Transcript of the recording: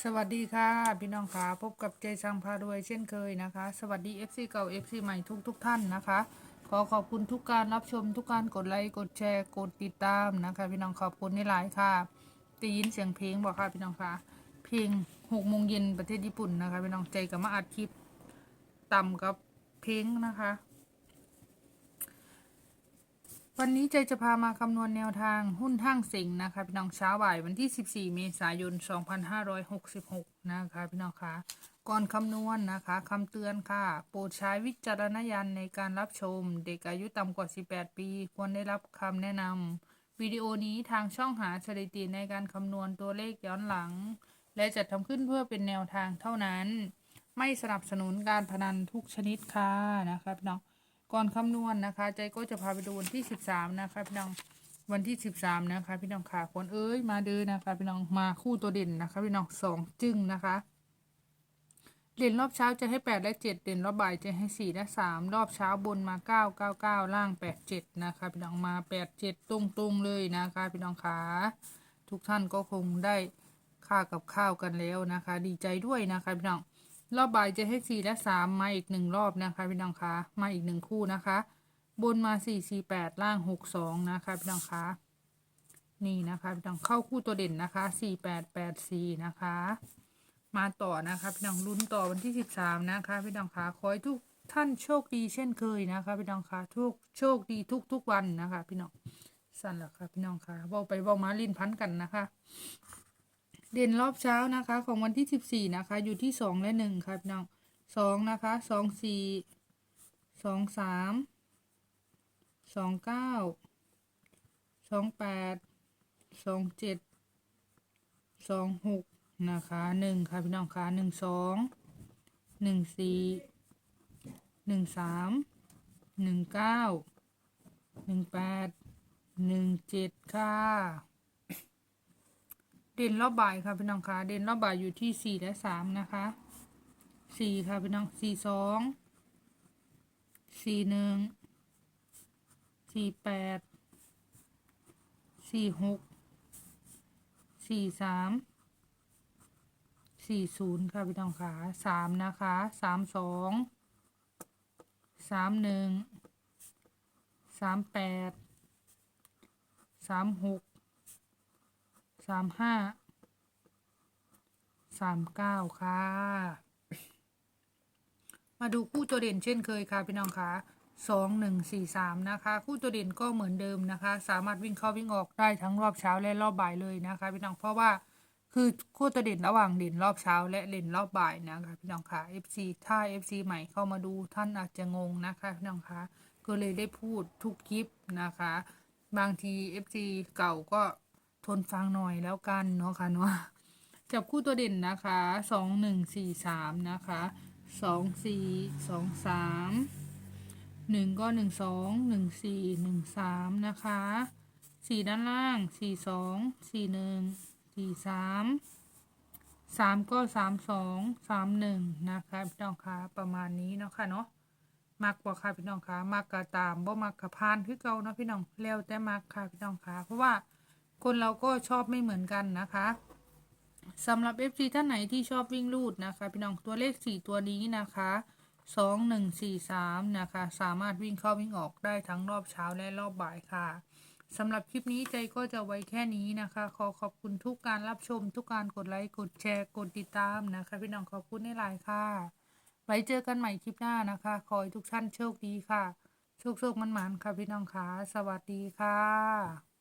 สวัสดีค่ะ พี่น้องค่ะพบกับเจสังพารวยเช่นเคยนะคะ สวัสดี FC เก่า FC ใหม่ทุกทุกท่านนะคะ ขอขอบคุณทุกการรับชมทุกการกดไลค์กดแชร์กดติดตามนะคะ พี่น้องขอบคุณในหลายค่ะได้ยินเสียงเพลงบอกค่ะพี่น้องค่ะเพลงหกโมงเย็นประเทศญี่ปุ่นนะคะพี่น้องใจกับมาอัดคลิปต่ำกับเพลงนะคะ วันนี้ใจจะพามาคำนวณแนวทางหุ้นห้งสิงนะคะพี่น้องเช้าบ่ายวันที่ 14 เมษายน 2566 นะคะพี่น้องคะก่อนคำนวณนะคะคำเตือนค่ะ โปรดใช้วิจารณญาณในการรับชม เด็กอายุต่ำกว่า 18 ปี ควรได้รับคำแนะนำวิดีโอนี้ทางช่องหาสถิติในการคำนวณตัวเลขย้อนหลัง และจัดทำขึ้นเพื่อเป็นแนวทางเท่านั้น ไม่สนับสนุนการพนันทุกชนิดค่ะนะคะพี่น้อง ก่อนคำนวณนะคะ ใจก็จะพาไปดูวันที่13นะคะพี่น้องวันที่13นะคะ พี่น้องค่ะคนเอ้ยมาเดินนะคะ พี่น้องมาคู่ตัวเด่นนะคะ พี่น้องสองจึงนะคะเด่นรอบเช้าจะให้8และ7เด่นรอบบ่ายจะให้4และ3รอบเช้าบนมา9 9 9ล่าง8 7นะคะพี่น้องมา8 7ตรงๆเลยนะคะ พี่น้องค่ะทุกท่านก็คงได้ค่ากับข้าวกันแล้วนะคะ ดีใจด้วยนะคะพี่น้อง รอบบ่ายจะให้สี่และสามมาอีกหนึ่งรอบนะคะพี่น้องคะมาอีกหนึ่งคู่นะคะ บนมาสี่สี่แปดล่างหกสองนะคะพี่น้องคะนี่นะคะพี่น้องเข้าคู่ตัวเด่นนะคะสี่แปดแปดสี่นะคะ มาต่อนะคะพี่น้องลุ้นต่อวันที่สิบสามนะคะพี่น้องคะขอให้ทุกท่านโชคดีเช่นเคยนะคะพี่น้องคะทุกโชคดีทุกทุกวันนะคะ พี่น้องสั่นละค่ะพี่น้องคะเบาไปเบามาลิ้นพันกันนะคะ เด่นรอบเช้านะคะ ของวันที่สิบสี่นะคะ อยู่ที่สองและหนึ่งครับพี่น้องสองนะคะสองสี่สองสามสองเก้าสองแปดสองเจ็ดสองหกนะคะหนึ่งค่ะพี่น้องค่ะหนึ่งสองหนึ่งสี่หนึ่งสามหนึ่งเก้าหนึ่งแปดหนึ่งเจ็ดค่ะ เด่นรอบบ่ายค่ะพี่น้องคะเด่นรอบบ่ายอยู่ที่สี่และสามนะคะสี่ค่ะพี่น้องสี่สองสี่หนึ่งสี่แปดสี่หกสี่สามสี่ศูนย์ค่ะพี่น้องคะสามนะคะสามสองสามหนึ่งสามแปดสามหก สามห้าสามเก้าค่ะ มาดูคู่ตัวเด่นเช่นเคยค่ะพี่น้องคะสองหนึ่งสี่สามนะคะ คู่ตัวเด่นก็เหมือนเดิมนะคะ สามารถวิ่งเข้าวิ่งออกได้ทั้งรอบเช้าและรอบบ่ายเลยนะคะพี่น้องเพราะว่าคือคู่ตัวเด่นระหว่างเด่นรอบเช้า และเด่นรอบบ่ายนะคะพี่น้องคะ FC ถ้า FC ใหม่เข้ามาดูท่านอาจจะงงนะคะพี่น้องคะก็เลยได้พูดทุกคลิปนะคะ บางที FC เก่าก็ ทนฟังหน่อยแล้วกันเนาะค่ะเนาะจับคู่ตัวเด่นนะคะสองหนึ่งสี่สามนะคะสองสี่สองสามหนึ่งก็หนึ่งสองหนึ่งสี่หนึ่งสามนะคะสี่ด้านล่างสี่สองสี่หนึ่งสี่สามสามก็สามสองสามหนึ่งนะคะพี่น้องคะประมาณนี้เนาะค่ะเนาะมากกว่าค่ะพี่น้องคะมากกะตามบ่มากกะพานคือเก่าเนาะพี่น้องแล้วแต่มากค่ะพี่น้องคะเพราะว่า คนเราก็ชอบไม่เหมือนกันนะคะสำหรับ FC ท่านไหนที่ชอบวิ่งลูดนะคะ พี่น้องตัวเลข 4 ตัวนี้นะคะ2 1 4 3นะคะ สามารถวิ่งเข้าวิ่งออกได้ทั้งรอบเช้าและรอบบ่ายค่ะสำหรับคลิปนี้ใจก็จะไว้แค่นี้นะคะ ขอขอบคุณทุกการรับชม ทุกการกดไลค์ กดแชร์ กดติดตามนะคะ พี่น้องขอบคุณในไลน์ค่ะ ไว้เจอกันใหม่คลิปหน้านะคะ ขอให้ทุกท่านโชคดีค่ะ โชคโชคมันๆค่ะพี่น้องค่ะ สวัสดีค่ะ